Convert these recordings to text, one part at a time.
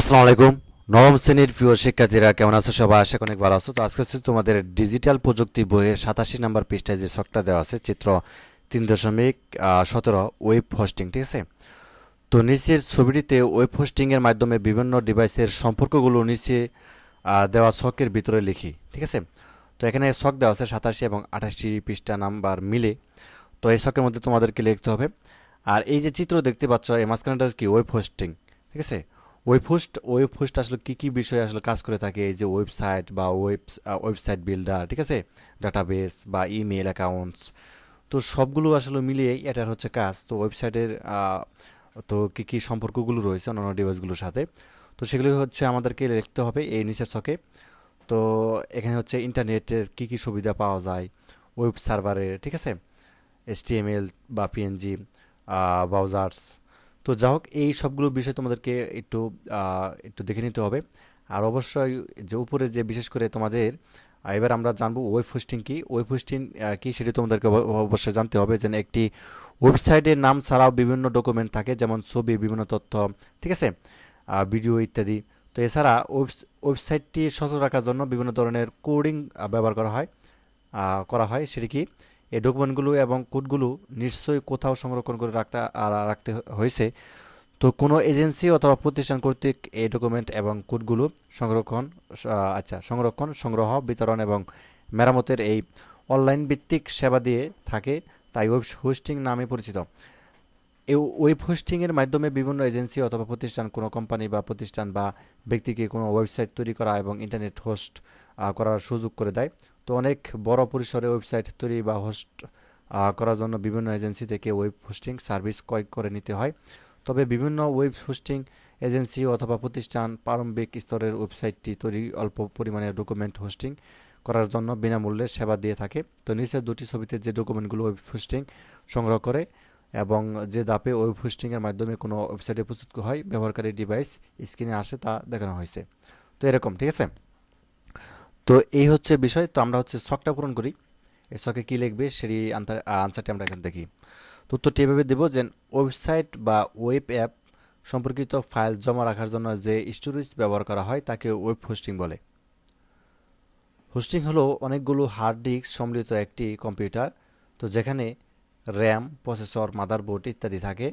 আসসালামু আলাইকুম। নবম শ্রেণির প্রিয় শিক্ষার্থীরা, কেমন আছো সবাই? আশা অনেক ভালো আছো। তো আজকে হচ্ছে তোমাদের ডিজিটাল প্রযুক্তি বইয়ের সাতাশি নাম্বার পৃষ্ঠায় যে শখটা দেওয়া আছে, চিত্র তিন দশমিক সতেরো, ওয়েব হোস্টিং, ঠিক আছে? তো নিচের ছবিটিতে ওয়েব হোস্টিংয়ের মাধ্যমে বিভিন্ন ডিভাইসের সম্পর্কগুলো নিচে দেওয়া শখের ভিতরে লিখি, ঠিক আছে? তো এখানে শখ দেওয়া আছে সাতাশি এবং আঠাশি পৃষ্ঠা নাম্বার মিলে। তো এই শখের মধ্যে তোমাদেরকে লিখতে হবে। আর এই যে চিত্র দেখতে পাচ্ছ, এই মাঝখানটা কি? ওয়েব হোস্টিং, ঠিক আছে? ওয়েব হোস্ট ওয়েব হোস্ট আসলে কী কী বিষয়ে আসলে কাজ করে থাকে? এই যে ওয়েবসাইট বা ওয়েব ওয়েবসাইট বিল্ডার ঠিক আছে? ডাটাবেস বা ইমেল অ্যাকাউন্টস তো সবগুলো আসলে মিলিয়ে এটার হচ্ছে কাজ। তো ওয়েবসাইটের তো কী কী সম্পর্কগুলো রয়েছে অন্যান্য ডিভাইসগুলোর সাথে? তো সেগুলো হচ্ছে আমাদেরকে লিখতে হবে এই নিচের ছকে। তো এখানে হচ্ছে ইন্টারনেটের কী কী সুবিধা পাওয়া যায়? ওয়েব সার্ভারের ঠিক আছে? এসটিএমএল বা পিএনজি ব্রাউজার্স তো যা হোক, এই সবগুলো বিষয় তোমাদেরকে একটু একটু দেখে নিতে হবে। আর অবশ্যই যে উপরে যে বিশেষ করে তোমাদের এবার আমরা জানব ওয়েব হোস্টিং কি। ওয়েব হোস্টিং কি সেটি তোমাদেরকে অব- অবশ্যই জানতে হবে যেন একটি ওয়েবসাইটের নাম ছাড়াও বিভিন্ন ডকুমেন্ট থাকে, যেমন ছবি, বিভিন্ন তথ্য, ঠিক আছে? ভিডিও ইত্যাদি। তো এছাড়া ওয়েবস- ওয়েবসাইটটি সচল রাখার জন্য বিভিন্ন ধরনের কোডিং ব্যবহার করা হয় করা হয়। সেটি কি? এই ডকুমেন্টগুলো এবং কোডগুলো নিশ্চয়ই কোথাও সংরক্ষণ করে রাখতে রাখতে হয়েছে। তো কোনো এজেন্সি অথবা প্রতিষ্ঠান কর্তৃক এই ডকুমেন্ট এবং কোডগুলো সংরক্ষণ আচ্ছা সংরক্ষণ, সংগ্রহ, বিতরণ এবং মেরামতের এই অনলাইন ভিত্তিক সেবা দিয়ে থাকে, তাই ওয়েব হোস্টিং নামে পরিচিত। এই ওয়েব হোস্টিংয়ের মাধ্যমে বিভিন্ন এজেন্সি অথবা প্রতিষ্ঠান, কোনো কোম্পানি বা প্রতিষ্ঠান বা ব্যক্তিকে কোনো ওয়েবসাইট তৈরি করা এবং ইন্টারনেট হোস্ট করার সুযোগ করে দেয়। তো অনেক বড় পরিসরে ওয়েবসাইট তৈরি বা হোস্ট করার জন্য বিভিন্ন এজেন্সি থেকে ওয়েব হোস্টিং সার্ভিস ক্রয় করে নিতে হয়। তবে বিভিন্ন ওয়েব হোস্টিং এজেন্সি অথবা প্রতিষ্ঠান প্রারম্ভিক স্তরের ওয়েবসাইটটি তৈরি অল্প পরিমাণে ডকুমেন্ট হোস্টিং করার জন্য বিনামূল্যে সেবা দিয়ে থাকে। তো নিচের দুটি ছবিতে যে ডকুমেন্টগুলো ওয়েব হোস্টিং সংগ্রহ করে এবং যে দাপে ওয়েব হোস্টিংয়ের মাধ্যমে কোনো ওয়েবসাইটে প্রস্তুত হয়, ব্যবহারকারী ডিভাইস স্ক্রিনে আসে তা দেখানো হয়েছে। তো এরকম, ঠিক আছে? তো এই হচ্ছে বিষয়। তো আমরা হচ্ছে শখটা পূরণ করি। এই শখে কী লিখবে সেই আনসারটি আমরা এখানে দেখি। তো উত্তরটি এভাবে দেবো যে ওয়েবসাইট বা ওয়েব অ্যাপ সম্পর্কিত ফাইল জমা রাখার জন্য যে স্টোরেজ ব্যবহার করা হয় তাকে ওয়েব হোস্টিং বলে। হোস্টিং হলো অনেকগুলো হার্ড ডিস্ক সম্মিলিত একটি কম্পিউটার। তো যেখানে র্যাম, প্রসেসর, মাদারবোর্ড ইত্যাদি থাকে।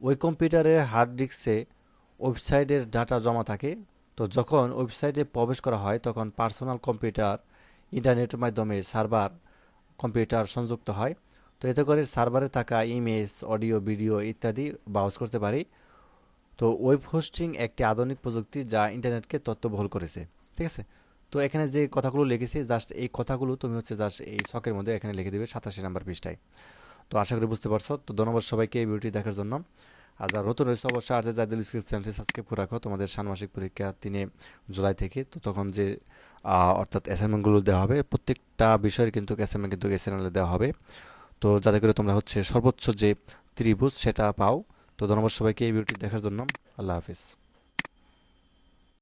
ওই কম্পিউটারের হার্ড ডিস্কে ওয়েবসাইটের ডাটা জমা থাকে। তো যখন ওয়েবসাইটে প্রবেশ করা হয়, তখন পার্সোনাল কম্পিউটার, ইন্টারনেটের মাধ্যমে সার্ভার কম্পিউটার সংযুক্ত হয়। তো এতে করে সার্ভারে থাকা ইমেজ, অডিও, ভিডিও ইত্যাদি ব্রাউজ করতে পারি। তো ওয়েব হোস্টিং একটি আধুনিক প্রযুক্তি যা ইন্টারনেটকে তথ্যবহুল করেছে। ঠিক আছে? তো এখানে যে কথাগুলো লিখেছি জাস্ট এই কথাগুলো তুমি হচ্ছে জাস্ট এই শখের মধ্যে এখানে লিখে দেবে সাতাশি নাম্বার পৃষ্ঠায়। তো আশা করি বুঝতে পারছ। তো ধন্যবাদ সবাইকে এই ভিডিওটি দেখার জন্য। আর যারা নতুন রয়েছে অবশ্যই আর যে জাইদুল স্কুল চ্যানেলটি সাবস্ক্রাইব করে রাখো, তোমাদের ষান্মাসিক পরীক্ষা তিনে জুলাই থেকে, তো তখন যে অর্থাৎ অ্যাসাইনমেন্টগুলো দেওয়া হবে, প্রত্যেকটা বিষয়ের কিন্তু অ্যাসাইনমেন্ট কিন্তু এই দেওয়া হবে। তো যাতে করে তোমরা হচ্ছে সর্বোচ্চ যে ত্রিভুজ সেটা পাও। তো ধন্যবাদ সবাইকে এই ভিডিওটি দেখার জন্য। আল্লাহ হাফিজ।